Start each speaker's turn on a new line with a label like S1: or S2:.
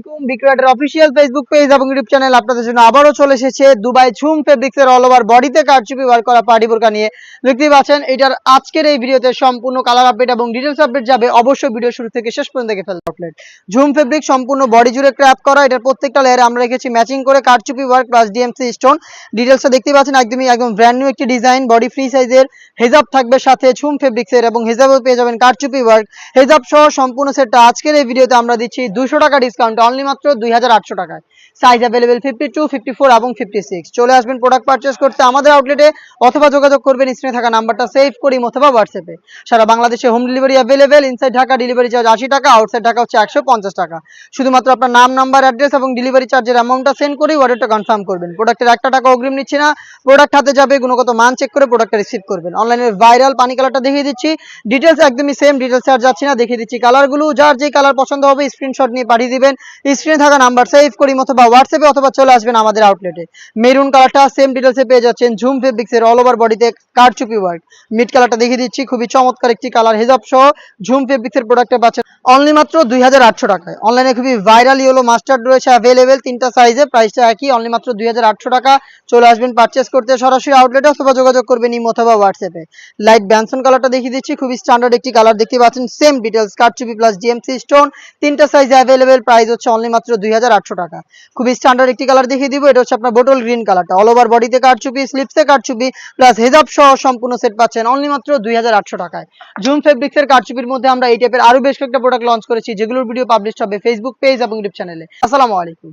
S1: আলাইকুম বিক্রিয়াটের official Facebook page এবং ইউটিউব চ্যানেল আপনাদের জন্য আবারও চলে এসেছে। দুবাই ঝুম ফেব্রিক্স এর অল ওভার বডিতে কারচুপি ওয়ার্ক করা পার্টি বোরকা নিয়ে। দেখতেই পাচ্ছেন, এটার আজকের এই ভিডিওতে সম্পূর্ণ কালার আপডেট এবং ডিটেলস আপডেট যাবে। অবশ্যই ভিডিও শুরু থেকে শেষ পর্যন্ত দেখে ঝুম ফেব্রিক সম্পূর্ণ বডি জুড়ে করা। এটার প্রত্যেকটা লেয়ারে আমরা রেখেছি ম্যাচিং করে কারচুপি প্লাস ডিএমসি স্টোন দেখতে পাচ্ছেন, একদমই, একদম ব্র্যান্ড নিউ একটি ডিজাইন বডি ফ্রি সাইজের হেজাব থাকবে সাথে ঝুম ফেব্রিক্স এর এবং হেজাবও পেয়ে যাবেন কারচুপি ওয়ার্ক হেজাব সহ সম্পূর্ণ সেটটা আজকের এই ভিডিওতে আমরা দিচ্ছি। দুশো টাকা ডিসকাউন্ট অনলি মাত্র দুই হাজার আটশো টাকায়। Size available fifty two fifty four এবং ফিফটি সিক্স চলে আসবেন প্রোডাক্ট পারচেস করতে আমাদের আউটলেটে অথবা যোগাযোগ করবেন স্ক্রিনে থাকা নাম্বারটা সেভ করি অথবা হোয়াটসঅ্যাপে সারা বাংলাদেশে home delivery available inside Dhaka delivery charge আশি টাকা আউটসাইড ঢাকা হচ্ছে একশো পঞ্চাশ টাকা। শুধুমাত্র আপনার নাম নাম্বার অ্যাড্রেস এবং ডেলিভারি চার্জের অ্যামাউন্টটা সেন্ড করেই অর্ডারটা কনফার্ম করবেন। প্রোডাক্টের একটা টাকা অগ্রিম নিচ্ছি না। প্রোডাক্ট হাতে যাবে, গুণগত মান চেক করে প্রোডাক্টটা রিসিভ করবেন। অনলাইনে ভাইরাল পানি কালারটা দেখিয়ে দিচ্ছি। ডিটেলস একদমই সেম ডিটেলস আর যাচ্ছি না। দেখিয়ে দিচ্ছি কালারগুলো যার যে কালার পছন্দ হবে স্ক্রিনশট নিয়ে পাঠিয়ে দিবেন। স্ক্রিনে থাকা নাম্বার সেভ করি, অথবা হোয়াটসঅ্যাপে অথবা চলে আসবেন আমাদের আউটলেটে মেরুন কালারটা সেম ডিটেলসে পেয়ে যাচ্ছেন ঝুম ফেব্রিক্স এর অল ওভার বডিতে কারচুপি ওয়ার্ক মিড কালারটা দেখিয়ে দিচ্ছি, খুবই চমৎকার একটি কালার হেজাব সহ ঝুম ফেব্রিক্স এর প্রোডাক্টে পাচ্ছেন। অনলি মাত্র দুই হাজার আটশো টাকায়। অনলাইনে খুবই ভাইরাল ইয়েলো মাস্টার্ড রয়েছে অ্যাভেলেবেল তিনটা সাইজে প্রাইসটা একই অনলি মাত্র দুই হাজার আটশো টাকা। চলে আসবেন পারচেস করতে, সরাসরি আউটলেটে অথবা যোগাযোগ করবেন ইমো অথবা হোয়াটসঅ্যাপে লাইট ব্যানসন কালারটা দেখিয়ে দিচ্ছি, খুবই স্ট্যান্ডার্ড একটি কালার দেখতে পাচ্ছেন সেম ডিটেলস কারচুপি প্লাস জিএমসি স্টোন তিনটা সাইজে অ্যাভেলেবেল প্রাইস হচ্ছে অনলি মাত্র দুই হাজার আটশো টাকা। খুবই স্ট্যান্ডার্ড একটি কালার দেখিয়ে দিব, এটা হচ্ছে আপনার বোটল গ্রিন কালারটা অল ওভার বডিতে কাটছুপি স্লিপসে কাটছুপি প্লাস হেজাব সহ সম্পূর্ণ সেট পাচ্ছেন অনলি মাত্র দুই হাজার আটশো টাকায়। জুম ফেব্রিক্সের কাটছুপির মধ্যে আমরা এই টাইপের আরও বেশ কয়েকটা প্রোডাক্ট লঞ্চ করেছি, যেগুলোর ভিডিও পাবলিশ হবে ফেসবুক পেজ এবং ইউটিউব চ্যানেলে আসসালামু আলাইকুম।